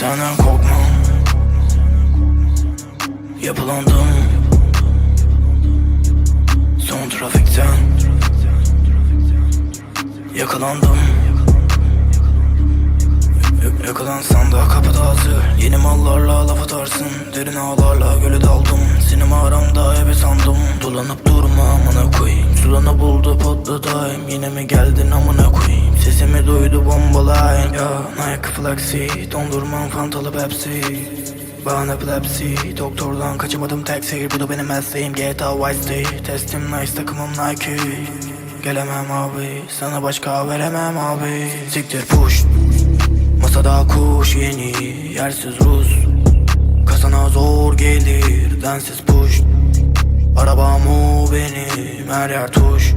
Senden korkmam. Yapılandım. Son trafikten. Yakalandım. Yakalansan da kapıda hazır. Yeni mallarla laf atarsın. Derin ağlarla göle daldım. Sinema aramda ebe sandım. Dolanıp durma amına Sulanı buldu patladayım Yine mi geldin amına koyayım? Sesimi duydu bombalayın. Ya Nike Flexi Dondurmam Fantalı Pepsi. Bana epilepsi Doktordan kaçamadım taksi Bu da benim mesleğim GTA Vice City. Testim nice takımım Nike. Gelemem abi Sana başka veremem abi. Siktir push. Masada kuş yeni Yersiz Rus. Kasana zor gelir Densiz push Arabam o benim Her yer tuş.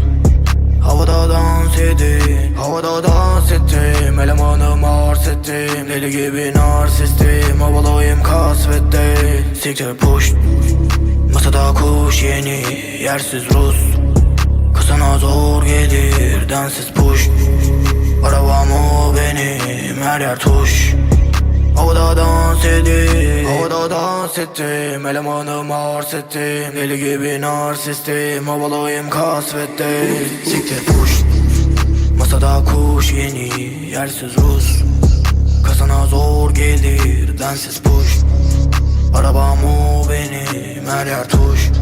Havada dans edin Havada dans ettim. Elemanım arz ettim Deli gibi narsistim. Havalıyım kasvette Siktir push. Masada kuş yeni Yersiz Rus. Kasana zor gelir Densiz push. Arabam o benim Her yer tuş. Havada dans edin dans ettim Elemanım ettim Deli gibi narsistim Havalıyım kasvette. Siktir push Masada kuş yeni Yersiz Rus. Kasana zor gelir Densiz push Arabam o benim Her yer tuş